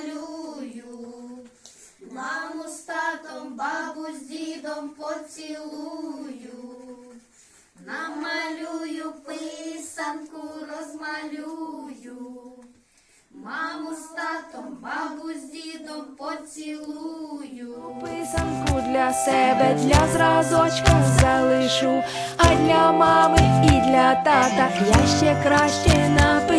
Розмалюю, маму з татом, бабу з дідом поцілую, намалюю, писанку розмалюю, маму з татом, бабу з дідом поцілую. Писанку для себе, для зразочка залишу, а для мами і для тата я ще краще напишу